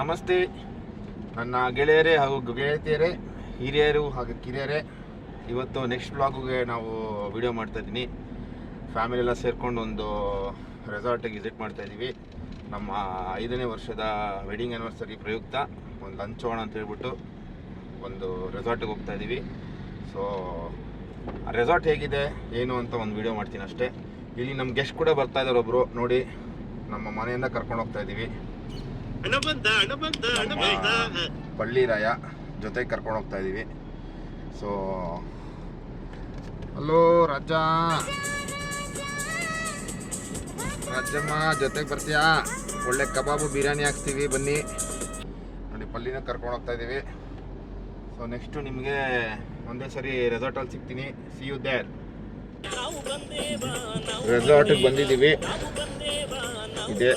ನಮಸ್ತೆ. ನನ್ನ ಗೆಳೆಯರೇ ಹಾಗೂ ಗೆಳತಿಯರೇ, ಹಿರಿಯರು ಹಾಗೂ ಕಿರಿಯರೇ, ಇವತ್ತು ನೆಕ್ಸ್ಟ್ ಬ್ಲಾಗುಗೆ ನಾವು ವಿಡಿಯೋ ಮಾಡ್ತಾ ಇದ್ದೀನಿ. ಫ್ಯಾಮಿಲಿ ಎಲ್ಲ ಸೇರ್ಕೊಂಡು ಒಂದು ರೆಸಾರ್ಟಿಗೆ ವಿಸಿಟ್ ಮಾಡ್ತಾಯಿದ್ದೀವಿ ನಮ್ಮ ಐದನೇ ವರ್ಷದ ವೆಡ್ಡಿಂಗ್ ಆ್ಯನಿವರ್ಸರಿ ಪ್ರಯುಕ್ತ ಒಂದು ಲಂಚ್ ಹೋಗೋಣ ಅಂತ ಹೇಳ್ಬಿಟ್ಟು ಒಂದು ರೆಸಾರ್ಟಿಗೆ ಹೋಗ್ತಾ ಇದ್ದೀವಿ. ಸೊ ರೆಸಾರ್ಟ್ ಹೇಗಿದೆ, ಏನು ಅಂತ ಒಂದು ವಿಡಿಯೋ ಮಾಡ್ತೀನಿ ಅಷ್ಟೇ. ಇಲ್ಲಿ ನಮ್ಮ ಗೆಸ್ಟ್ ಕೂಡ ಬರ್ತಾ ಇದ್ದಾರೆ ಒಬ್ಬರು ನೋಡಿ, ನಮ್ಮ ಮನೆಯಿಂದ ಕರ್ಕೊಂಡು ಹೋಗ್ತಾ ಇದ್ದೀವಿ. ಹಣ ರಾಯ ಜೊತೆ ಜೊತೆಗೆ ಕರ್ಕೊಂಡು ಹೋಗ್ತಾ ಇದ್ದೀವಿ ಸೊ ಹಲೋ ರಾಜ ರಾಜಮ್ಮ ಜೊತೆಗೆ ಬರ್ತೀಯಾ? ಒಳ್ಳೆ ಕಬಾಬು ಬಿರಿಯಾನಿ ಹಾಕ್ತೀವಿ ಬನ್ನಿ. ನೋಡಿ ಪಲ್ಲಿನ ಕರ್ಕೊಂಡು ಹೋಗ್ತಾ ಇದ್ದೀವಿ ಸೊ ನೆಕ್ಸ್ಟು ನಿಮಗೆ ಒಂದೇ ಸರಿ ರೆಸಾರ್ಟಲ್ಲಿ ಸಿಗ್ತೀನಿ. ಸಿ ಯು ದೇರ್ ರೆಸಾರ್ಟಿಗೆ ಬಂದಿದ್ದೀವಿ. ಇದೆ.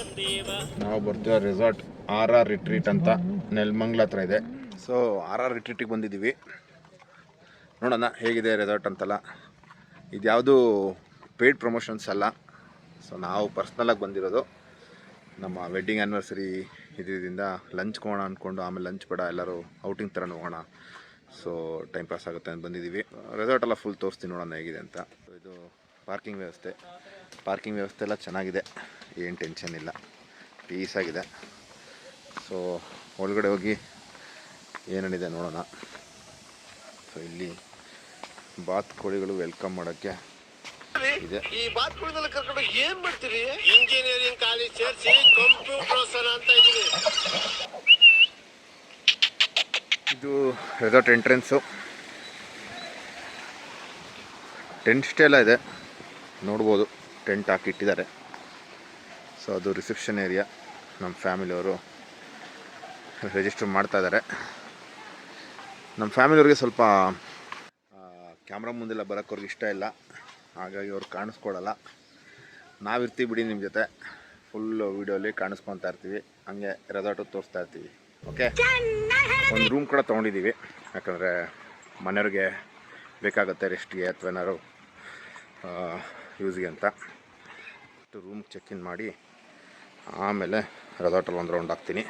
ನಾವು ಬರ್ತೀವಿ ರೆಸಾರ್ಟ್ ಆರ್ ಆರ್ ರಿಟ್ರೀಟ್ ಅಂತ ನೆಲ್ಮಂಗ್ಲ ಹತ್ರ ಇದೆ. ಸೊ ಆರ್ ಆರ್ ರಿಟ್ರೀಟಿಗೆ ಬಂದಿದ್ದೀವಿ. ನೋಡೋಣ ಹೇಗಿದೆ ರೆಸಾರ್ಟ್ ಅಂತಲ್ಲ. ಇದು ಯಾವುದು ಪೇಯ್ಡ್ ಪ್ರಮೋಷನ್ಸ್ ಅಲ್ಲ. ಸೊ ನಾವು ಪರ್ಸ್ನಲಾಗಿ ಬಂದಿರೋದು. ನಮ್ಮ ವೆಡ್ಡಿಂಗ್ ಆ್ಯನಿವರ್ಸರಿ ಇದರಿಂದ ಲಂಚ್ ಕೋಣ ಅಂದ್ಕೊಂಡು ಆಮೇಲೆ ಲಂಚ್ ಬೇಡ, ಎಲ್ಲರೂ ಔಟಿಂಗ್ ಥರ ಹೋಗೋಣ. ಸೊ ಟೈಮ್ ಪಾಸ್ ಆಗುತ್ತೆ ಅಂತ ಬಂದಿದ್ದೀವಿ. ರೆಸಾರ್ಟ್ ಎಲ್ಲ ಫುಲ್ ತೋರಿಸ್ತೀನಿ ನೋಡೋಣ ಹೇಗಿದೆ ಅಂತ. ಇದು ಪಾರ್ಕಿಂಗ್ ವ್ಯವಸ್ಥೆ. ಪಾರ್ಕಿಂಗ್ ವ್ಯವಸ್ಥೆ ಎಲ್ಲ ಚೆನ್ನಾಗಿದೆ. ಏನು ಟೆನ್ಷನ್ ಇಲ್ಲ. ಪೀಸಾಗಿದೆ ಸೊ ಒಳಗಡೆ ಹೋಗಿ ಏನೇನಿದೆ ನೋಡೋಣ. ಸೊ ಇಲ್ಲಿ ಬಾತ್ ಕೋಳಿಗಳು ವೆಲ್ಕಮ್ ಮಾಡೋಕ್ಕೆ ಇದೆ. ಈ ಬಾತ್ಕೋಳದಲ್ಲಿ ಕರ್ಕೊಂಡು ಏನ್ ಮಾಡ್ತೀರಿ? ಇಂಜಿನಿಯರಿಂಗ್ ಕಾಲೇಜ್ ಸೇರಿಸಿ ಕಂಪ್ಯೂಟರ್ ಅಂತ ಇದೀನಿ ಇದು ರೆಸಾರ್ಟ್ ಎಂಟ್ರೆನ್ಸು ಟೆಂಟ್ ಸ್ಟೇ ಎಲ್ಲ ಇದೆ. ನೋಡ್ಬೋದು. ಟೆಂಟ್ ಹಾಕಿಟ್ಟಿದ್ದಾರೆ ಸೊ ಅದು ರಿಸೆಪ್ಷನ್ ಏರಿಯಾ ನಮ್ಮ ಫ್ಯಾಮಿಲಿಯವರು ರಿಜಿಸ್ಟರ್ ಮಾಡ್ತಾ ಇದ್ದಾರೆ. ನಮ್ಮ ಫ್ಯಾಮಿಲಿಯವ್ರಿಗೆ ಸ್ವಲ್ಪ ಕ್ಯಾಮ್ರಾ ಮುಂದೆಲ್ಲ ಬರೋಕ್ಕೆ ಅವ್ರಿಗೆ ಇಷ್ಟ ಇಲ್ಲ. ಹಾಗಾಗಿ ಅವ್ರು ಕಾಣಿಸ್ಕೊಡಲ್ಲ. ನಾವಿರ್ತೀವಿ ಬಿಡಿ ನಿಮ್ಮ ಜೊತೆ. ಫುಲ್ಲು ವೀಡಿಯೋಲಿ ಕಾಣಿಸ್ಕೊತಾ ಇರ್ತೀವಿ. ಹಂಗೆ ರೆಸಾರ್ಟು ತೋರಿಸ್ತಾ ಇರ್ತೀವಿ. ಓಕೆ ಒಂದು ರೂಮ್ ಕೂಡ ತೊಗೊಂಡಿದ್ದೀವಿ ಯಾಕಂದರೆ ಮನೆಯವ್ರಿಗೆ ಬೇಕಾಗುತ್ತೆ ರೆಸ್ಟ್ಗೆ ಅಥವಾ ಏನಾದ್ರು ಯೂಸ್ಗೆ ಅಂತ. ರೂಮ್ ಚೆಕ್ ಇನ್ ಮಾಡಿ, ಆಮೇಲೆ ರೆಸಾರ್ಟಲ್ಲಿ ಒಂದು ರೌಂಡ್ ಹಾಕ್ತೀನಿ.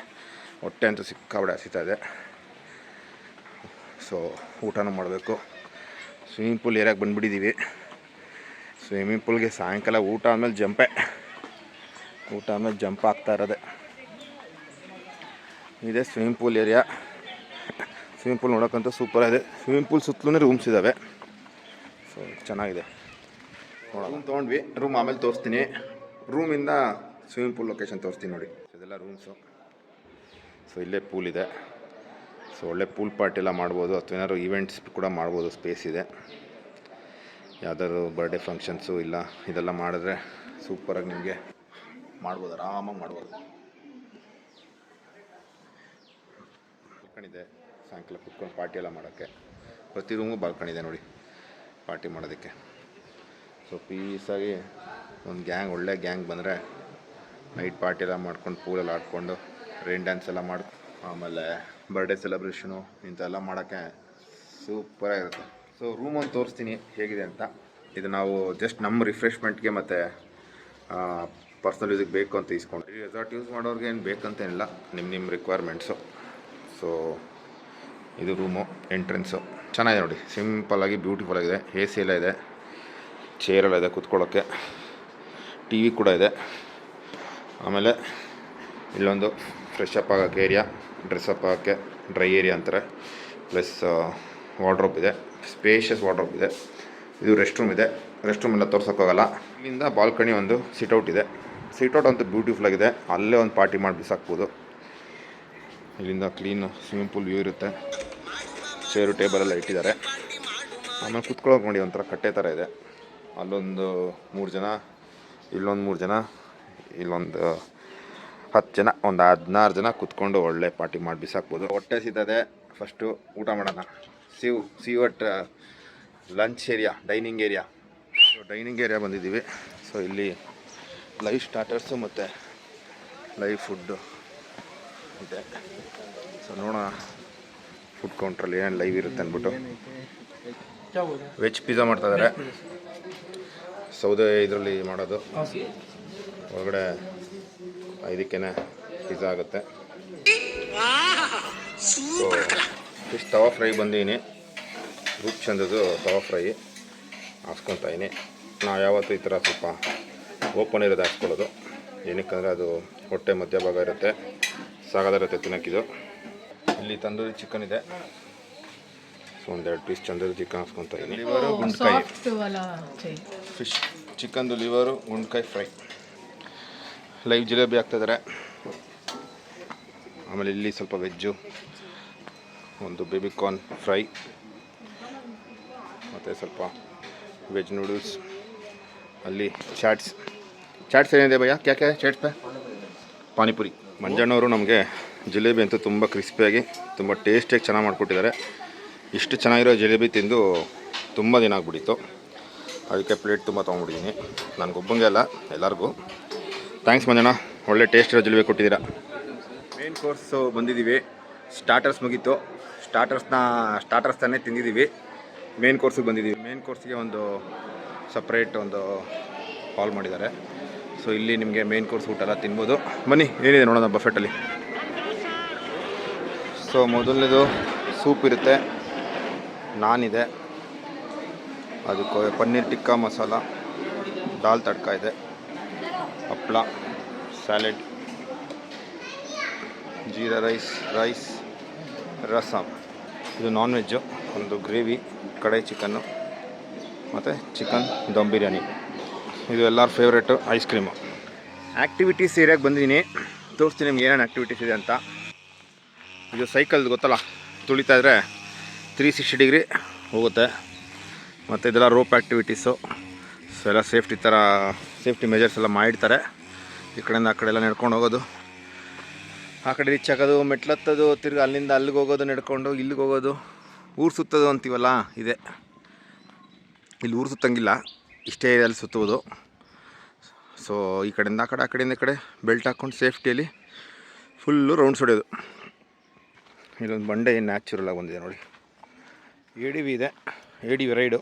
ಹೊಟ್ಟೆ ಅಂತೂ ಸಿಕ್ಕಾಬಡೆ ಹಸಿತಾ ಇದೆ. ಸೊ ಊಟನೂ ಮಾಡಬೇಕು. ಸ್ವಿಮ್ಮಿಂಗ್ ಪೂಲ್ ಏರಿಯಾಗೆ ಬಂದುಬಿಟ್ಟಿದ್ದೀವಿ ಸ್ವಿಮ್ಮಿಂಗ್ ಪೂಲ್ಗೆ ಸಾಯಂಕಾಲ ಊಟ ಆದಮೇಲೆ ಜಂಪೆ ಊಟ ಆದಮೇಲೆ ಜಂಪ್ ಆಗ್ತಾ ಇರೋದೆ. ಇದೆ swimming pool area swimming pool ನೋಡೋಕ್ಕಂತೂ super ಇದೆ ಸ್ವಿಮ್ಮಿಂಗ್ ಪೂಲ್ ಸುತ್ತಲೂ ರೂಮ್ಸ್ ಇದ್ದಾವೆ ಸೊ ಚೆನ್ನಾಗಿದೆ. ನೋಡೋಣ. ತೊಗೊಂಡ್ವಿ. ರೂಮ್ ಆಮೇಲೆ ತೋರಿಸ್ತೀನಿ. ರೂಮಿಂದ ಸ್ವಿಮ್ಮಿಂಗ್ ಪೂಲ್ ಲೊಕೇಶನ್ ತೋರಿಸ್ತೀನಿ ನೋಡಿ. ಇದೆಲ್ಲ ರೂಮ್ಸು ಸೊ ಇಲ್ಲೇ ಪೂಲ್ ಇದೆ. ಸೊ ಒಳ್ಳೆ ಪೂಲ್ ಪಾರ್ಟಿ ಎಲ್ಲ ಮಾಡ್ಬೋದು. ಅಥವಾ ಏನಾದ್ರು ಈವೆಂಟ್ಸ್ ಕೂಡ ಮಾಡ್ಬೋದು. ಸ್ಪೇಸ್ ಇದೆ. ಯಾವ್ದಾದ್ರು ಬರ್ಡೇ ಫಂಕ್ಷನ್ಸು ಇಲ್ಲ, ಇದೆಲ್ಲ ಮಾಡಿದ್ರೆ ಸೂಪರಾಗಿ ನಿಮಗೆ ಮಾಡ್ಬೋದು. ಆರಾಮಾಗಿ ಮಾಡ್ಬೋದು. ಬಾಲ್ಕಣಿದೆ ಸಾಯಂಕಾಲ ಕುತ್ಕೊಂಡು ಪಾರ್ಟಿ ಎಲ್ಲ ಮಾಡೋಕ್ಕೆ. ಪ್ರತಿ ರೂಮು ಬಾಲ್ಕಣಿದೆ ನೋಡಿ. ಪಾರ್ಟಿ ಮಾಡೋದಕ್ಕೆ. ಸೊ ಪೀಸಾಗಿ ಒಂದು ಗ್ಯಾಂಗ್, ಒಳ್ಳೆ ಗ್ಯಾಂಗ್ ಬಂದರೆ ನೈಟ್ ಪಾರ್ಟಿ ಎಲ್ಲ ಮಾಡ್ಕೊಂಡು ಪೂಲಲ್ಲಿ ಆಡ್ಕೊಂಡು ರೈನ್ ಡ್ಯಾನ್ಸ್ ಎಲ್ಲ ಮಾಡಿ, ಆಮೇಲೆ ಬರ್ಡೇ ಸೆಲೆಬ್ರೇಷನು ಇಂಥೆಲ್ಲ ಮಾಡೋಕ್ಕೆ ಸೂಪರಾಗಿರುತ್ತೆ ಸೊ ರೂಮ್ ಒಂದು ತೋರಿಸ್ತೀನಿ ಹೇಗಿದೆ ಅಂತ. ಇದು ನಾವು ಜಸ್ಟ್ ನಮ್ಮ ರಿಫ್ರೆಶ್ಮೆಂಟ್ಗೆ ಮತ್ತು ಪರ್ಸ್ನಲ್ ಯೂಸಿಗೆ ಬೇಕು ಅಂತ ಇಸ್ಕೊಂಡು ಈ ರೆಸಾರ್ಟ್ ಯೂಸ್ ಮಾಡೋರಿಗೆ ಏನು ಬೇಕಂತೇನಿಲ್ಲ ನಿಮ್ಮ ನಿಮ್ಮ ರಿಕ್ವೈರ್ಮೆಂಟ್ಸು ಸೊ ಇದು ರೂಮು ಎಂಟ್ರೆನ್ಸು ಚೆನ್ನಾಗಿದೆ ನೋಡಿ ಸಿಂಪಲ್ಲಾಗಿ ಬ್ಯೂಟಿಫುಲ್ ಆಗಿದೆ ಎ ಸಿ ಎಲ್ಲ ಇದೆ ಚೇರೆಲ್ಲ ಇದೆ ಕುತ್ಕೊಳ್ಳೋಕ್ಕೆ ಟಿ ವಿ ಕೂಡ ಇದೆ. ಆಮೇಲೆ ಇಲ್ಲೊಂದು ಫ್ರೆಶ್ ಅಪ್ ಆಗೋಕ್ಕೆ ಏರಿಯಾ ಡ್ರೆಸ್ ಅಪ್ ಆಗೋಕ್ಕೆ ಡ್ರೈ ಏರಿಯಾ ಅಂತಾರೆ. ಪ್ಲಸ್ ವಾರ್ಡ್ರೋಬ್ ಇದೆ. ಸ್ಪೇಷಿಯಸ್ ವಾರ್ಡ್ರೋಬ್ ಇದೆ. ಇದು ರೆಸ್ಟ್ ರೂಮ್ ಇದೆ. ರೆಸ್ಟ್ ರೂಮ್ ಎಲ್ಲ ತೋರ್ಸೋಕ್ಕಾಗಲ್ಲ. ಇಲ್ಲಿಂದ ಬಾಲ್ಕನಿ ಒಂದು ಸಿಟೌಟ್ ಇದೆ. ಸಿಟೌಟ್ ಅಂತೂ ಬ್ಯೂಟಿಫುಲ್ ಆಗಿದೆ. ಅಲ್ಲೇ ಒಂದು ಪಾರ್ಟಿ ಮಾಡಿ ಬಿಸಾಕ್ಬೋದು. ಇಲ್ಲಿಂದ ಕ್ಲೀನ್ ಸ್ವಿಮ್ಮಿಂಗ್ ಪೂಲ್ ವ್ಯೂ ಇರುತ್ತೆ. ಚೇರು ಟೇಬಲ್ ಎಲ್ಲ ಇಟ್ಟಿದ್ದಾರೆ. ಆಮೇಲೆ ಕುತ್ಕೊಳ್ಳೋಕೆ ನೋಡಿ ಒಂಥರ ಕಟ್ಟೆ ಥರ ಇದೆ. ಅಲ್ಲೊಂದು ಮೂರು ಜನ ಇಲ್ಲೊಂದು ಮೂರು ಜನ ಇಲ್ಲೊಂದು ಹತ್ತು ಜನ ಒಂದು ಹದಿನಾರು ಜನ ಕುತ್ಕೊಂಡು ಒಳ್ಳೆ ಪಾರ್ಟಿ ಮಾಡಿ ಬಿಸಾಕ್ಬೋದು. ಹೊಟ್ಟೆ ಸಿದ್ದದೆ ಫಸ್ಟು ಊಟ ಮಾಡೋಣ. ಸೀವ್ ಸಿವ್ at lunch area dining area so dining area ಬಂದಿದ್ದೀವಿ. ಸೊ ಇಲ್ಲಿ ಲೈವ್ ಸ್ಟಾರ್ಟರ್ಸು ಮತ್ತು ಲೈವ್ ಫುಡ್ಡು ಇದೆ. ಸೊ ನೋಡೋಣ. ಫುಡ್ ಕೌಂಟ್ರಲ್ಲಿ ಏನು ಲೈವ್ ಇರುತ್ತೆ ಅಂದ್ಬಿಟ್ಟು. ವೆಜ್ ಪಿಜ್ಜಾ ಮಾಡ್ತಾ ಇದ್ದಾರೆ ಸೌದೆ ಇದರಲ್ಲಿ ಮಾಡೋದು. ಒಳಗಡೆ ಇದಕ್ಕೇನೆ ಪಿಜ್ಜಾ ಆಗುತ್ತೆ. ಫಿಶ್ ತವಾ ಫ್ರೈ ಬಂದೀನಿ ರೂಪ್ ಚಂದದ್ದು ತವಾ ಫ್ರೈ ಹಾಸ್ಕೊತಾಯಿನಿ ನಾವು ಯಾವತ್ತು ಈ ಥರ ಸ್ವಲ್ಪ ಓಪನ್ ಇರೋದು ಹಾಕ್ಸ್ಕೊಳ್ಳೋದು. ಏನಕ್ಕಂದರೆ ಅದು ಹೊಟ್ಟೆ ಮಧ್ಯಭಾಗ ಇರುತ್ತೆ. ಸಾಗದಿರುತ್ತೆ ತಿನ್ನೋಕ್ಕಿದು. ಇಲ್ಲಿ ತಂದೂರಿ ಚಿಕನ್ ಇದೆ. ಸೊ ಒಂದೆರಡು ಪೀಸ್ ತಂದೂರಿ ಚಿಕನ್ ಹಾಕ್ಸ್ಕೊತಾ ಇದ್ದೀನಿ ಫಿಶ್ ಚಿಕನ್ದು ಲಿವರು ಗುಂಡ್ಕಾಯಿ ಫ್ರೈ. ಲೈವ್ ಜಿಲೇಬಿ ಹಾಕ್ತಿದ್ದಾರೆ ಆಮೇಲೆ ಇಲ್ಲಿ ಸ್ವಲ್ಪ ವೆಜ್ಜು, ಒಂದು ಬೇಬಿ ಕಾರ್ನ್ ಫ್ರೈ ಮತ್ತು ಸ್ವಲ್ಪ ವೆಜ್ ನೂಡಲ್ಸ್ ಅಲ್ಲಿ ಚಾಟ್ಸ್ ಚಾಟ್ಸ್ ಏನಿದೆ ಭಯ್ಯ? ಕ್ಯಾ ಚಾಟ್ಸ್ ಪೇ? ಪಾನಿಪುರಿ. ಮಂಜಣ್ಣವರು ನಮಗೆ ಜಿಲೇಬಿ ಅಂತೂ ತುಂಬ ಕ್ರಿಸ್ಪಿಯಾಗಿ ತುಂಬ ಟೇಸ್ಟಿಯಾಗಿ ಚೆನ್ನಾಗಿ ಮಾಡಿಕೊಟ್ಟಿದ್ದಾರೆ. ಇಷ್ಟು ಚೆನ್ನಾಗಿರೋ ಜಿಲೇಬಿ ತಿಂದು ತುಂಬ ದಿನ ಆಗ್ಬಿಟ್ಟಿತ್ತು. ಅದಕ್ಕೆ ಪ್ಲೇಟ್ ತುಂಬ ತೊಗೊಂಡ್ಬಿಟ್ಟಿದ್ದೀನಿ ನನಗೊಬ್ಬಂಗೆ ಅಲ್ಲ, ಎಲ್ಲರಿಗೂ. ಥ್ಯಾಂಕ್ಸ್ ಮಂಜಣ್ಣ, ಒಳ್ಳೆ ಟೇಸ್ಟ್ ಜಿಲೇಬಿ ಕೊಟ್ಟಿದ್ದೀರಾ. ಮೇನ್ ಕೋರ್ಸು ಬಂದಿದ್ದೀವಿ ಸ್ಟಾರ್ಟರ್ಸ್ ಮುಗೀತು. ಸ್ಟಾರ್ಟರ್ಸ್ನ ಸ್ಟಾರ್ಟರ್ಸ್ ತಾನೇ ತಿಂದಿದ್ದೀವಿ ಮೇನ್ ಕೋರ್ಸಿಗೆ ಬಂದಿದ್ದೀವಿ ಮೇನ್ ಕೋರ್ಸ್ಗೆ ಒಂದು ಸಪ್ರೇಟ್ ಒಂದು ಕಾಲ್ ಮಾಡಿದ್ದಾರೆ. ಸೊ ಇಲ್ಲಿ ನಿಮಗೆ ಮೇನ್ ಕೋರ್ಸ್ ಊಟ ಎಲ್ಲ ತಿನ್ಬೋದು. ಬನ್ನಿ, ಏನಿದೆ ನೋಡೋಣ ಬಫೆಟಲ್ಲಿ ಸೊ ಮೊದಲನೇದು ಸೂಪ್ ಇರುತ್ತೆ. ನಾನಿದೆ. ಅದಕ್ಕೆ ಪನ್ನೀರ್ ಟಿಕ್ಕಾ ಮಸಾಲ, ದಾಲ್ ತಡ್ಕ ಇದೆ. ಹಪ್ಪಳ salad jeera rice rice. Rasam ಇದು ನಾನ್ ವೆಜ್ಜು ಒಂದು ಗ್ರೇವಿ ಕಡಾಯಿ ಚಿಕನ್ನು, ಮತ್ತು ಚಿಕನ್ ದಮ್ ಬಿರಿಯಾನಿ. ಇದು ಎಲ್ಲರ ಫೇವ್ರೇಟು ಐಸ್ ಕ್ರೀಮು ಆ್ಯಕ್ಟಿವಿಟೀಸ್ ಏರಿಯಾಗೆ ಬಂದಿದ್ದೀನಿ ತೋರಿಸ್ತೀನಿ ನಿಮ್ಗೆ ಏನೇನು ಆ್ಯಕ್ಟಿವಿಟೀಸ್ ಇದೆ ಅಂತ. ಇದು ಸೈಕಲ್ ಗೊತ್ತಲ್ಲ? ತುಳಿತಾ ಇದ್ರೆ ತ್ರೀ ಸಿಕ್ಸ್ಟಿ ಡಿಗ್ರಿ ಹೋಗುತ್ತೆ. ಮತ್ತು ಇದೆಲ್ಲ ರೋಪ್ ಆ್ಯಕ್ಟಿವಿಟೀಸು ಸೊ ಎಲ್ಲ ಸೇಫ್ಟಿ ಥರ ಸೇಫ್ಟಿ ಮೆಜರ್ಸ್ ಎಲ್ಲ ಮಾಡಿರ್ತಾರೆ. ಈ ಕಡೆಯಿಂದ ಆ ಕಡೆ ಎಲ್ಲ ನಡ್ಕೊಂಡು ಹೋಗೋದು. ಆ ಕಡೆ ರೀಚ್ ಹಾಕೋದು ಮೆಟ್ಲತ್ತದು ತಿರ್ಗಿ ಅಲ್ಲಿಂದ ಅಲ್ಲಿಗೆ ಹೋಗೋದು, ನಡ್ಕೊಂಡು ಇಲ್ಲಿಗೆ ಹೋಗೋದು. ಊರು ಸುತ್ತೋದು ಅಂತೀವಲ್ಲ, ಇದೆ. ಇಲ್ಲಿ ಊರು ಸುತ್ತಂಗಿಲ್ಲ, ಇಷ್ಟೇ ಏರಿಯಲ್ಲಿ ಸುತ್ತುವುದು ಸೊ ಈ ಕಡೆಯಿಂದ ಆ ಕಡೆ, ಆ ಕಡೆಯಿಂದ ಈ ಕಡೆ ಬೆಲ್ಟ್ ಹಾಕ್ಕೊಂಡು ಸೇಫ್ಟಿಯಲ್ಲಿ ಫುಲ್ಲು ರೌಂಡ್ಸ್ ಹೊಡೆಯೋದು ಇಲ್ಲೊಂದು ಬಂಡೆ ನ್ಯಾಚುರಲ್ ಆಗಿ ಬಂದಿದೆ ನೋಡಿ. ಎಡಿವಿ ಇದೆ. ಎ ಡಿ ರೈಡು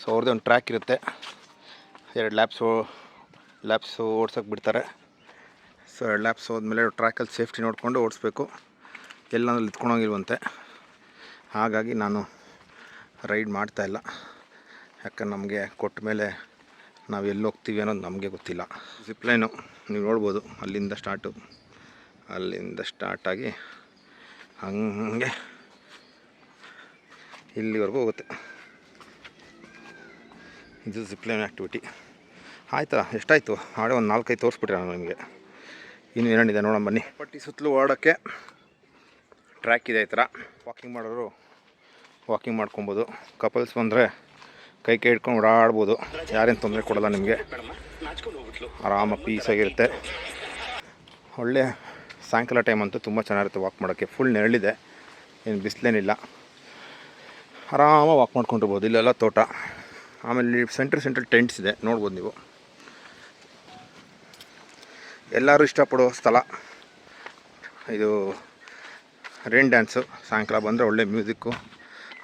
ಸೊ ಅವ್ರದ್ದೇ ಒಂದು ಟ್ರ್ಯಾಕ್ ಇರುತ್ತೆ. ಎರಡು ಲ್ಯಾಬ್ಸು ಲ್ಯಾಬ್ಸು ಓಡ್ಸೋಕೆ ಬಿಡ್ತಾರೆ. ಸೊ ಎರಡು ಲ್ಯಾಬ್ಸ್ ಹೋದ್ಮೇಲೆ ಟ್ರ್ಯಾಕಲ್ಲಿ ಸೇಫ್ಟಿ ನೋಡಿಕೊಂಡು ಓಡಿಸ್ಬೇಕು. ಎಲ್ಲಾದ್ರೂ ಇತ್ಕೊಂಡೋಗಿಲ್ವಂತೆ ಹಾಗಾಗಿ ನಾನು ರೈಡ್ ಮಾಡ್ತಾಯಿಲ್ಲ ಯಾಕಂದ್ರೆ ನಮಗೆ ಕೊಟ್ಟ ಮೇಲೆ ನಾವು ಎಲ್ಲಿ ಹೋಗ್ತೀವಿ ಅನ್ನೋದು ನಮಗೆ ಗೊತ್ತಿಲ್ಲ. ಜಿಪ್ಲೈನು ನೀವು ನೋಡ್ಬೋದು. ಅಲ್ಲಿಂದ ಸ್ಟಾರ್ಟು ಅಲ್ಲಿಂದ ಸ್ಟಾರ್ಟಾಗಿ ಹಂಗೆ ಇಲ್ಲಿವರೆಗೂ ಹೋಗುತ್ತೆ. ಇದು ಜಿಪ್ಲೈನ್ ಆ್ಯಕ್ಟಿವಿಟಿ ಆಯ್ತಾ, ಎಷ್ಟಾಯಿತು? ಆಡೇ ಒಂದು ನಾಲ್ಕೈದು ತೋರಿಸ್ಬಿಟ್ರೆ ನಾನು ನಿಮಗೆ. ಇನ್ನು ಏನಿದೆ ನೋಡೋಣ ಬನ್ನಿ. ಪಟ್ಟಿ ಸುತ್ತಲೂ ಓಡೋಕ್ಕೆ ಟ್ರ್ಯಾಕ್ ಇದೆ ಈ ಥರ. ವಾಕಿಂಗ್ ಮಾಡೋರು ವಾಕಿಂಗ್ ಮಾಡ್ಕೊಬೋದು. ಕಪಲ್ಸ್ ಬಂದರೆ ಕೈ ಕೈ ಹಿಡ್ಕೊಂಡು ಓಡಾಡ್ಬೋದು. ಯಾರೇನು ತೊಂದರೆ ಕೊಡಲ್ಲ ನಿಮಗೆ. ಆರಾಮ ಪೀಸಾಗಿರುತ್ತೆ ಒಳ್ಳೆ ಸಾಯಂಕಾಲ ಟೈಮ್ ಅಂತೂ ತುಂಬ ಚೆನ್ನಾಗಿರುತ್ತೆ ವಾಕ್ ಮಾಡೋಕ್ಕೆ. ಫುಲ್ ನೆರಳಿದೆ. ಏನು ಬಿಸಿಲೇನಿಲ್ಲ. ಆರಾಮಾಗಿ ವಾಕ್ ಮಾಡ್ಕೊಂಡಿರ್ಬೋದು, ಇಲ್ಲೆಲ್ಲ ತೋಟ. ಆಮೇಲೆ ಸೆಂಟ್ರ್ ಸೆಂಟ್ರ್ ಟೆಂಟ್ಸ್ ಇದೆ, ನೋಡ್ಬೋದು ನೀವು. ಎಲ್ಲರೂ ಇಷ್ಟಪಡೋ ಸ್ಥಳ. ಇದು ರೈನ್ ಡ್ಯಾನ್ಸು ಸಾಯಂಕಾಲ ಬಂದರೆ ಒಳ್ಳೆ ಮ್ಯೂಸಿಕ್ಕು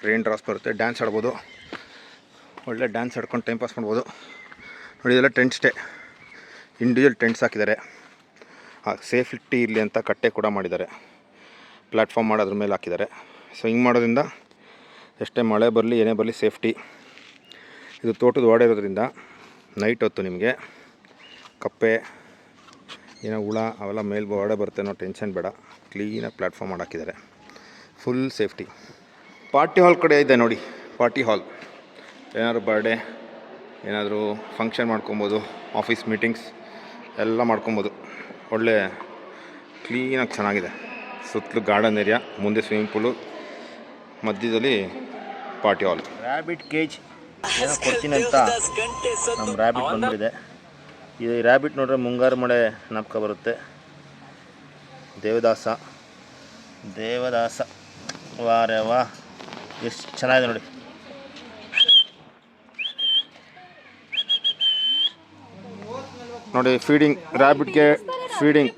ರೈನ್ ಡ್ರಾಸ್ ಬರುತ್ತೆ ಡ್ಯಾನ್ಸ್ ಆಡ್ಬೋದು. ಒಳ್ಳೆ ಡ್ಯಾನ್ಸ್ ಆಡ್ಕೊಂಡು ಟೈಮ್ ಪಾಸ್ ಮಾಡ್ಬೋದು. ನೋಡಿ ಇದೆಲ್ಲ ಟೆಂಟ್ ಸ್ಟೇ ಇಂಡಿವಿಜುವಲ್ ಟೆಂಟ್ಸ್ ಹಾಕಿದ್ದಾರೆ. ಸೇಫ್ಟಿ ಇರಲಿ ಅಂತ ಕಟ್ಟೆ ಕೂಡ ಮಾಡಿದ್ದಾರೆ. ಪ್ಲ್ಯಾಟ್ಫಾರ್ಮ್ ಮಾಡೋದ್ರ ಮೇಲೆ ಹಾಕಿದ್ದಾರೆ. ಸೊ ಹಿಂಗೆ ಮಾಡೋದ್ರಿಂದ ಎಷ್ಟೇ ಮಳೆ ಬರಲಿ, ಏನೇ ಬರಲಿ ಸೇಫ್ಟಿ. ಇದು ತೋಟದ ಓಡೆ ಇರೋದ್ರಿಂದ ನೈಟ್ ಹೊತ್ತು ನಿಮಗೆ ಕಪ್ಪೆ, ಏನೋ ಹುಳ, ಅವೆಲ್ಲ ಮೇಲೆ ಓಡೆ ಬರುತ್ತೆ ಅನ್ನೋ ಟೆನ್ಷನ್ ಬೇಡ. ಕ್ಲೀನಾಗಿ ಪ್ಲ್ಯಾಟ್ಫಾರ್ಮ್ ಮಾಡಾಕಿದ್ದಾರೆ ಫುಲ್ ಸೇಫ್ಟಿ ಪಾರ್ಟಿ ಹಾಲ್ ಕಡೆ ಇದೆ ನೋಡಿ. ಪಾರ್ಟಿ ಹಾಲ್ ಏನಾದರೂ ಬರ್ಡೇ ಏನಾದರೂ ಫಂಕ್ಷನ್ ಮಾಡ್ಕೊಬೋದು ಆಫೀಸ್ ಮೀಟಿಂಗ್ಸ್ ಎಲ್ಲ ಮಾಡ್ಕೊಬೋದು. ಒಳ್ಳೆ ಕ್ಲೀನಾಗಿ ಚೆನ್ನಾಗಿದೆ. ಸುತ್ತಲೂ ಗಾರ್ಡನ್ ಏರಿಯಾ ಮುಂದೆ ಸ್ವಿಮ್ಮಿಂಗ್ ಪೂಲು ಮಧ್ಯದಲ್ಲಿ ಪಾರ್ಟಿ ಹಾಲ್ ರ್ಯಾಬಿಟ್ ಕೇಜ್ ಏನೋ ಕೊಡ್ತೀನಿ ಅಂತ ನಮ್ಮ ರ್ಯಾಬಿಟ್ ಬಂದಿದೆ. ಇದು ರ್ಯಾಬಿಟ್ ನೋಡ್ರೆ ಮುಂಗಾರು ಮಳೆ ನಾಪ್ಕ ಬರುತ್ತೆ. ದೇವದಾಸ. ದೇವದಾಸ. ವಾರೆ ವಾ. ಎಷ್ಟು ಚೆನ್ನಾಗಿದೆ ನೋಡಿ. ನೋಡಿ ಫೀಡಿಂಗ್ ರ್ಯಾಬಿಟ್ಗೆ ಫೀಡಿಂಗ್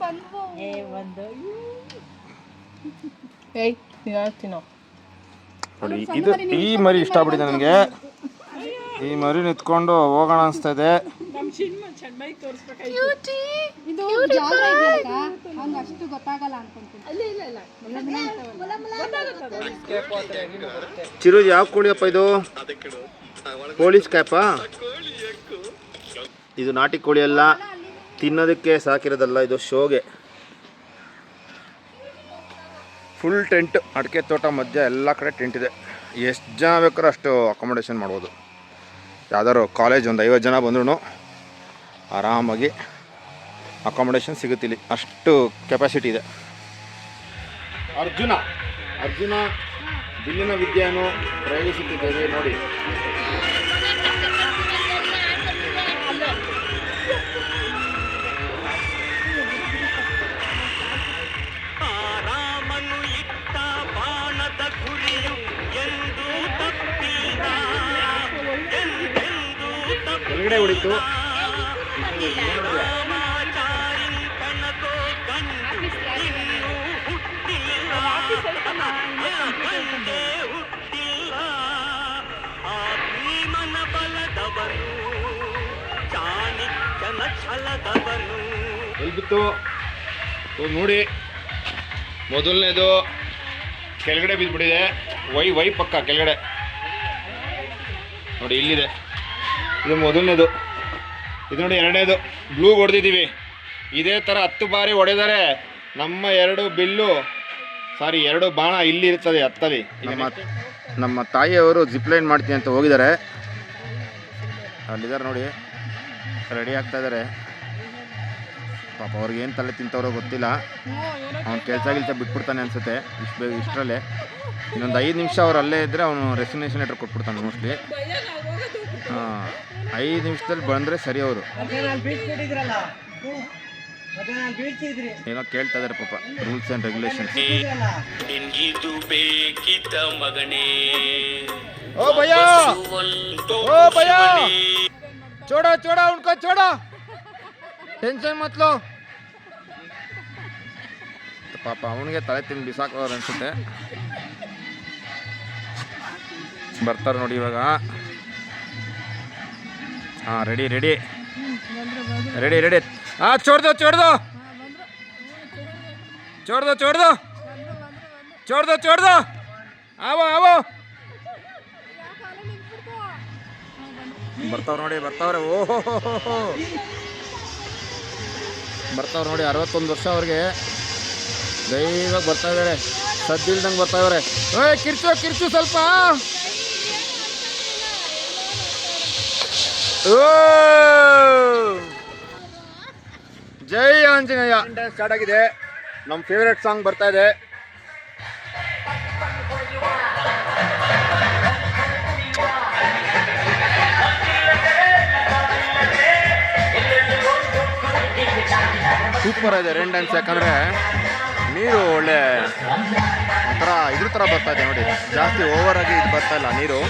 ನೋಡಿ ಇದು ಈ ಮರಿ ಇಷ್ಟ ಆಗ್ಬಿಟ್ಟಿದೆ ನನಗೆ. ಈ ಮರಿ ನಿಂತ್ಕೊಂಡು ಹೋಗೋಣ ಅನಿಸ್ತಾ ಇದೆ ಚಿರು ಯಾವ ಕೋಳಿಯಪ್ಪ ಇದು? ಪೊಲೀಸ್ ಕ್ಯಾಪಾ ಇದು ನಾಟಿ ಕೋಳಿ ಅಲ್ಲ. ತಿನ್ನೋದಕ್ಕೆ ಸಾಕಿರೋದಲ್ಲ ಇದು ಶೋಗೆ. ಫುಲ್ ಟೆಂಟ್, ಅಡಿಕೆ ತೋಟ ಮಧ್ಯೆ ಎಲ್ಲ ಕಡೆ ಟೆಂಟ್ ಇದೆ. ಎಷ್ಟು ಜನ ಬೇಕಾದ್ರೂ ಅಷ್ಟು ಅಕೊಮೊಡೇಷನ್ ಮಾಡ್ಬೋದು. ಯಾವ್ದಾದ್ರು ಕಾಲೇಜ್ ಒಂದು ಐವತ್ತು ಜನ ಬಂದ್ರೂ ಆರಾಮಾಗಿ ಸಿಗುತ್ತೆ ಸಿಗುತ್ತಿಲ್ಲಿ ಅಷ್ಟು ಕೆಪಾಸಿಟಿ ಇದೆ. ಅರ್ಜುನ ಅರ್ಜುನ, ಬಿಲ್ಲಿನ ವಿದ್ಯೆಯನ್ನು ಪ್ರಯೋಗಿಸುತ್ತಿದ್ದೇವೆ, ನೋಡಿ. ಇವಾಗ ನೋಡಿ ಮೊದಲನೇದು ಕೆಳಗಡೆ ಬಿದ್ದುಬಿಟ್ಟಿದೆ ವೈ ವೈ ಪಕ್ಕ ಕೆಳಗಡೆ. ನೋಡಿ ಇಲ್ಲಿದೆ. ಇದು ಮೊದಲನೇದು. ಇದು ನೋಡಿ ಎರಡನೇದು. ಬ್ಲೂ ಹೊಡೆದಿದ್ದೀವಿ. ಇದೇ ಥರ ಹತ್ತು ಬಾರಿ ಹೊಡೆದರೆ ನಮ್ಮ ಎರಡು ಬಿಲ್ಲು ಸಾರಿ ಎರಡು ಬಾಣ ಇಲ್ಲಿ ಇರ್ತದೆ ಹತ್ತಲ್ಲಿ. ನಮ್ಮ ನಮ್ಮ ತಾಯಿಯವರು ಜಿಪ್ಲೈನ್ ಮಾಡ್ತೀನಿ ಅಂತ ಹೋಗಿದ್ದಾರೆ. ಅಲ್ಲಿದ್ದಾರೆ ನೋಡಿ. ರೆಡಿ ಆಗ್ತಾ ಇದ್ದಾರೆ. ಪಾಪ ಅವ್ರಿಗೆ ಏನು ತಲೆ ತಿಂತವ್ರೋ ಗೊತ್ತಿಲ್ಲ. ಅವ್ನು ಕೆಲಸ ಗಿಲ್ಸ ಬಿಟ್ಬಿಡ್ತಾನೆ ಅನ್ಸುತ್ತೆ. ಇಷ್ಟು ಬೇಗ ಇಷ್ಟರಲ್ಲೇ. ಇನ್ನೊಂದು ಐದು ನಿಮಿಷ ಅವ್ರು ಅಲ್ಲೇ ಇದ್ದರೆ ಅವನು ರೆಸಿಗ್ನೇಷನ್ ಲೆಟ್ರ್ ಕೊಟ್ಬಿಡ್ತಾನೆ ಮೋಸ್ಟ್ಲಿ ಹಾಂ ಐದು ನಿಮಿಷದಲ್ಲಿ ಬಂದರೆ ಸರಿ ಅವರು. ಏನೋ ಕೇಳ್ತಾ ಇದಾರೆ ಪಾಪ. ರೂಲ್ಸ್ ಆ್ಯಂಡ್ ರೆಗ್ಯುಲೇಷನ್ ಮಗನೇ. ಓ ಭಯ ಓ ಭಯ ಚೋಡ ಚೋಡ ಉಣ್ಕೋ ಚೋಡ! ಟೆನ್ಷನ್ ಮತ್ಲು ಪಾಪ ಅವನಿಗೆ ತಲೆ ತಿಂದು ಬಿಸಾಕೋರು ಅನ್ಸುತ್ತೆ ಬರ್ತಾರೆ ನೋಡಿ ಇವಾಗ ಹಾಂ ರೆಡಿ ರೆಡಿ ರೆಡಿ ರೆಡಿ ಹಾಂ ಚೋಡ್ದು ಚೋಡ್ದು ಚೋಡ್ದು ಚೋಡ್ದು ಚೋಡ್ದು ಚೋಡ್ದು ಆವೋ ಆವೋ ಬರ್ತಾವ್ ನೋಡಿ ಬರ್ತಾವ್ರೆ ಓಹೋ ಬರ್ತಾವ್ರೆ ನೋಡಿ, ಅರವತ್ತೊಂದು ವರ್ಷ ಅವ್ರಿಗೆ ದೈವಾಗಿ ಬರ್ತಾ ಇದ್ದಾರೆ ಸದ್ದಿಲ್ದಂಗೆ ಬರ್ತಾ ಇದಾರೆ ಏ, ಕಿರ್ಚು ಕಿರ್ಚು ಸ್ವಲ್ಪ! ಜೈ ಆಂಜನೇಯ. ಸ್ಟಾರ್ಟ್ ಆಗಿದೆ. ನಮ್ಮ ಫೇವ್ರೆಟ್ ಸಾಂಗ್ ಬರ್ತಾ ಇದೆ. ಸೂಪರ್ ಇದೆ ರೈನ್ ಡ್ಯಾನ್ಸ್ ಯಾಕಂದರೆ ನೀರು ಒಳ್ಳೆ ಒಂಥರ ಇದ್ರ ಥರ ಬರ್ತಾ ಇದೆ ನೋಡಿ. ಜಾಸ್ತಿ ಓವರ್ ಆಗಿ ಇದು ಬರ್ತಾ ಇಲ್ಲ ನೀರು.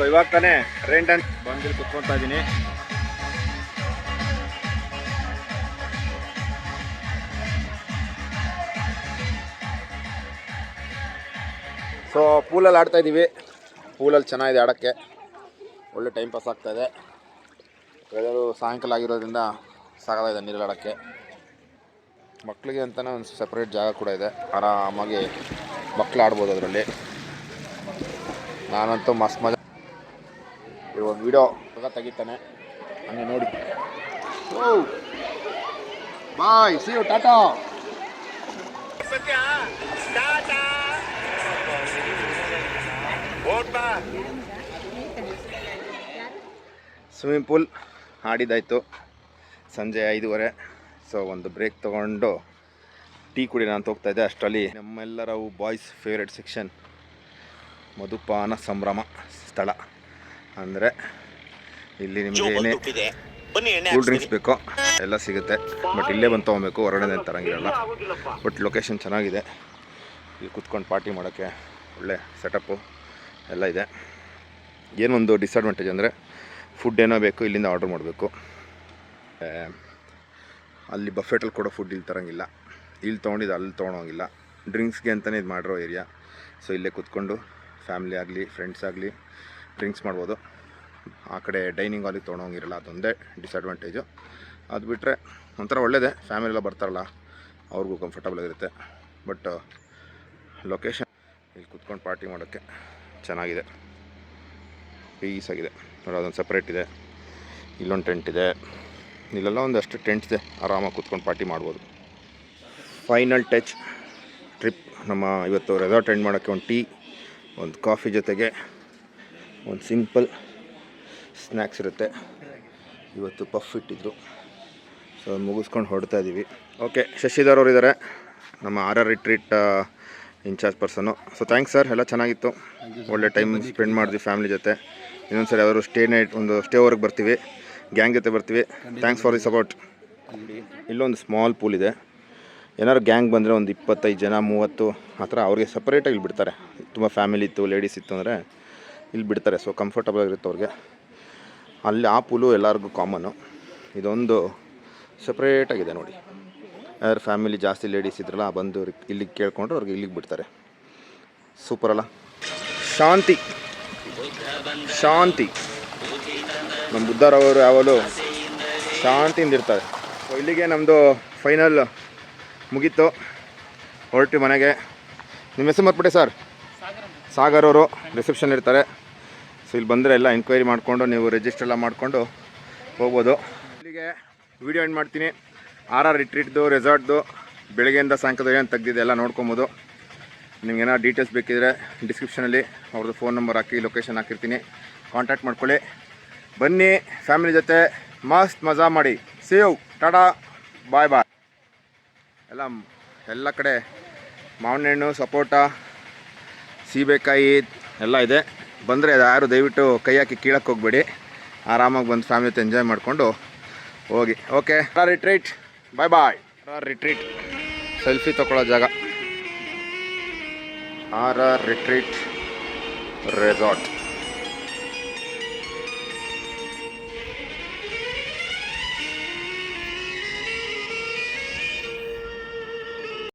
ಸೊ ಇವಾಗ ತಾನೇ ರೆಂಟ್ ಅಂತ ಬಂದು ಕುತ್ಕೊತಾ ಇದ್ದೀನಿ ಸೊ ಪೂಲಲ್ಲಿ ಆಡ್ತಾ ಇದ್ದೀವಿ ಪೂಲಲ್ಲಿ ಚೆನ್ನಾಗಿದೆ ಆಡೋಕ್ಕೆ. ಒಳ್ಳೆ ಟೈಮ್ ಪಾಸ್ ಆಗ್ತಾ ಇದೆ. ವೆದರು ಸಾಯಂಕಾಲ ಆಗಿರೋದ್ರಿಂದ ಇದೆ ನೀರಲ್ಲಿ ಆಡೋಕ್ಕೆ. ಮಕ್ಕಳಿಗೆ ಅಂತಲೇ ಒಂದು ಸಪ್ರೇಟ್ ಜಾಗ ಕೂಡ ಇದೆ. ಆರಾಮಾಗಿ ಮಕ್ಕಳು ಆಡ್ಬೋದು ಅದರಲ್ಲಿ. ನಾನಂತೂ ಮಸ್ತ್ ಮಜಾ ವಿಡಿಯೋ ತೆಗಿತಾನೆ. ಹಂಗೆ ನೋಡಿ. ಓ. Bye. See you tata. Swimming pool ಆಡಿದ್ದಾಯಿತು. ಸಂಜೆ ಐದೂವರೆ. ಸೊ ಒಂದು ಬ್ರೇಕ್ ತೊಗೊಂಡು ಟೀ ಕುಡಿ ಅಂತ ಹೋಗ್ತಾ ಇದ್ದೆ ಅಷ್ಟರಲ್ಲಿ. ನಮ್ಮೆಲ್ಲರ ಬಾಯ್ಸ್ ಫೇವ್ರೆಟ್ ಸೆಕ್ಷನ್ ಮಧುಪಾನ ಸಂಭ್ರಮ ಸ್ಥಳ. ಅಂದರೆ ಇಲ್ಲಿ ನಿಮಗೆ ಏನೇ ಕೂಲ್ ಡ್ರಿಂಕ್ಸ್ ಬೇಕೋ. ಎಲ್ಲ ಸಿಗುತ್ತೆ. ಬಟ್ ಇಲ್ಲೇ ಬಂದು ತೊಗೊಬೇಕು. ಹೊರಗಡೆ ತರಂಗಿರಲ್ಲ. ಬಟ್ ಲೊಕೇಶನ್ ಚೆನ್ನಾಗಿದೆ. ಇಲ್ಲಿ ಕುತ್ಕೊಂಡು ಪಾರ್ಟಿ ಮಾಡೋಕ್ಕೆ ಒಳ್ಳೆ ಸೆಟಪ್ಪು ಎಲ್ಲ ಇದೆ. ಏನೊಂದು ಡಿಸ್ಅಡ್ವಾಂಟೇಜ್ ಅಂದರೆ ಫುಡ್ ಏನೋ ಬೇಕು ಇಲ್ಲಿಂದ ಆರ್ಡ್ರ್ ಮಾಡಬೇಕು. ಅಲ್ಲಿ ಬಫೆಟಲ್ಲಿ ಕೊಡೋ ಫುಡ್ ಇಲ್ಲಿ ತರಂಗಿಲ್ಲ. ಇಲ್ಲಿ ತೊಗೊಂಡಿದ್ದು ಅಲ್ಲಿ ತೊಗೊಳೋಂಗಿಲ್ಲ. ಡ್ರಿಂಕ್ಸ್ಗೆ ಅಂತಲೇ ಇದು ಮಾಡಿರೋ ಏರಿಯಾ ಸೊ ಇಲ್ಲೇ ಕುತ್ಕೊಂಡು ಫ್ಯಾಮಿಲಿ ಆಗಲಿ ಫ್ರೆಂಡ್ಸ್ ಆಗಲಿ ಡ್ರಿಂಕ್ಸ್ ಮಾಡ್ಬೋದು. ಆ ಕಡೆ ಡೈನಿಂಗ್ ಹಾಲಿಗೆ ತೊಗೊಂಡೋಗಿರಲ್ಲ, ಅದೊಂದೇ ಡಿಸ್ಅಡ್ವಾಂಟೇಜು ಅದು ಬಿಟ್ಟರೆ ಒಂಥರ ಒಳ್ಳೆಯದೇ ಫ್ಯಾಮಿಲಿ ಎಲ್ಲ ಬರ್ತಾರಲ್ಲ, ಅವ್ರಿಗೂ ಕಂಫರ್ಟಬಲ್ ಆಗಿರುತ್ತೆ. ಬಟ್ ಲೊಕೇಶನ್ ಇಲ್ಲಿ ಕುತ್ಕೊಂಡು ಪಾರ್ಟಿ ಮಾಡೋಕ್ಕೆ ಚೆನ್ನಾಗಿದೆ. ಪೀಸಾಗಿದೆ ನೋಡಿ, ಅದೊಂದು ಸಪ್ರೇಟ್ ಇದೆ. ಇಲ್ಲೊಂದು ಟೆಂಟ್ ಇದೆ. ಇಲ್ಲೆಲ್ಲ ಒಂದಷ್ಟು ಟೆಂಟ್ಸ್ ಇದೆ. ಆರಾಮಾಗಿ ಕುತ್ಕೊಂಡು ಪಾರ್ಟಿ ಮಾಡ್ಬೋದು. ಫೈನಲ್ ಟಚ್ ಟ್ರಿಪ್ ನಮ್ಮ ಇವತ್ತು ರೆಸಾರ್ಟ್ ಎಂಡ್ ಮಾಡೋಕ್ಕೆ ಒಂದು ಟೀ ಒಂದು ಕಾಫಿ ಜೊತೆಗೆ ಒಂದು ಸಿಂಪಲ್ ಸ್ನ್ಯಾಕ್ಸ್ ಇರುತ್ತೆ. ಇವತ್ತು ಪಫ್ ಇಟ್ಟಿದ್ರು. ಸೊ ಮುಗಿಸ್ಕೊಂಡು ಹೊಡ್ತಾ ಇದ್ದೀವಿ ಓಕೆ ಶಶಿಧರ್ ಅವರು ಇದ್ದಾರೆ ನಮ್ಮ R R retreat in charge person so thanks sir ಎಲ್ಲ ಚೆನ್ನಾಗಿತ್ತು. ಒಳ್ಳೆ ಟೈಮ್ ಸ್ಪೆಂಡ್ ಮಾಡಿದ್ವಿ ಫ್ಯಾಮಿಲಿ ಜೊತೆ. ಇನ್ನೊಂದು ಸರಿ ಯಾವ್ದಾದ್ರು ಸ್ಟೇ ನೈಟ್ ಒಂದು ಸ್ಟೇ ಓವರ್ಗೆ ಬರ್ತೀವಿ. ಗ್ಯಾಂಗ್ ಜೊತೆ ಬರ್ತೀವಿ. ಥ್ಯಾಂಕ್ಸ್ ಫಾರ್ ದಿ ಸಪೋರ್ಟ್ ಇಲ್ಲೊಂದು ಸ್ಮಾಲ್ ಪೂಲ್ ಇದೆ. ಏನಾದ್ರು ಗ್ಯಾಂಗ್ ಬಂದರೆ ಒಂದು ಇಪ್ಪತ್ತೈದು ಜನ ಮೂವತ್ತು ಆ ಥರ ಅವ್ರಿಗೆ ಸಪ್ರೇಟಾಗಿ ಇಲ್ಲಿ ಬಿಡ್ತಾರೆ. ತುಂಬ ಫ್ಯಾಮಿಲಿ ಇತ್ತು ಲೇಡೀಸ್ ಇತ್ತು ಅಂದರೆ. ಇಲ್ಲಿ ಬಿಡ್ತಾರೆ ಸೊ ಕಂಫರ್ಟಬಲ್ ಆಗಿರುತ್ತೆ ಅವ್ರಿಗೆ. ಅಲ್ಲಿ ಆ ಪೂಲು ಎಲ್ಲರಿಗೂ ಕಾಮನ್ನು ಇದೊಂದು ಸಪ್ರೇಟಾಗಿದೆ ನೋಡಿ. ಯಾರು ಫ್ಯಾಮಿಲಿ ಜಾಸ್ತಿ ಲೇಡೀಸ್ ಇದ್ರಲ್ಲ, ಬಂದು ಇಲ್ಲಿಗೆ ಕೇಳ್ಕೊಂಡ್ರೆ ಅವ್ರಿಗೆ ಇಲ್ಲಿಗೆ ಬಿಡ್ತಾರೆ. ಸೂಪರ್ ಅಲ್ಲ? ಶಾಂತಿ. ಶಾಂತಿ. ನಮ್ಮ ಬುದ್ಧರವರು ಯಾವಾಗಲೂ ಶಾಂತಿಯಿಂದ ಇರ್ತಾರೆ. ಸೊ ಇಲ್ಲಿಗೆ ನಮ್ಮದು ಫೈನಲ್ ಮುಗೀತು. ಹೊರಟು ಮನೆಗೆ. ನಿಮ್ಮ ಹೆಸರು ಮರ್ಬಿಟ್ಟೆ ಸರ್. ಸಾಗರ್ ಅವರು ರಿಸೆಪ್ಷನ್ ಇರ್ತಾರೆ. ಸೊ ಇಲ್ಲಿ ಬಂದರೆ ಎಲ್ಲ ಎನ್ಕ್ವೈರಿ ಮಾಡಿಕೊಂಡು ನೀವು ರಿಜಿಸ್ಟರ್ ಎಲ್ಲ ಮಾಡಿಕೊಂಡು ಹೋಗ್ಬೋದು. ಇಲ್ಲಿಗೆ ವಿಡಿಯೋ ಎಂಡ್ ಮಾಡ್ತೀನಿ. ಆರ್ ಆರ್ ರಿಟ್ರೀಟ್ದು ರೆಸಾರ್ಟ್ದು ಬೆಳಗ್ಗೆಯಿಂದ ಸಾಯಂಕಾಲ ಏನು ತೆಗ್ದಿದೆ, ಎಲ್ಲ ನೋಡ್ಕೊಬೋದು. ನಿಮ್ಗೆ ಏನಾದ್ರು ಡೀಟೇಲ್ಸ್ ಬೇಕಿದ್ರೆ ಡಿಸ್ಕ್ರಿಪ್ಷನಲ್ಲಿ ಅವ್ರದ್ದು ಫೋನ್ ನಂಬರ್ ಹಾಕಿ ಲೊಕೇಶನ್ ಹಾಕಿರ್ತೀನಿ. ಕಾಂಟ್ಯಾಕ್ಟ್ ಮಾಡ್ಕೊಳ್ಳಿ. ಬನ್ನಿ ಫ್ಯಾಮಿಲಿ ಜೊತೆ, ಮಸ್ತ್ ಮಜಾ ಮಾಡಿ. ಸೇವ್ ಟಾಟಾ ಬಾಯ್ ಬಾಯ್ ಎಲ್ಲ ಎಲ್ಲ ಕಡೆ ಮಾವಿನ ಹಣ್ಣು, ಸಪೋಟ ಸೀಬೆಕಾಯಿ ಎಲ್ಲ ಇದೆ. ಬಂದರೆ ಯಾರು ದಯವಿಟ್ಟು ಕೈ ಹಾಕಿ ಕೀಳಕ್ಕೆ ಹೋಗಬೇಡಿ. ಆರಾಮಾಗಿ ಬಂದು ಫ್ಯಾಮಿಲಿ ಜೊತೆ ಎಂಜಾಯ್ ಮಾಡಿಕೊಂಡು ಹೋಗಿ. Okay retreat bye bye retreat selfie ತೊಗೊಳ್ಳೋ ಜಾಗ. R R retreat resort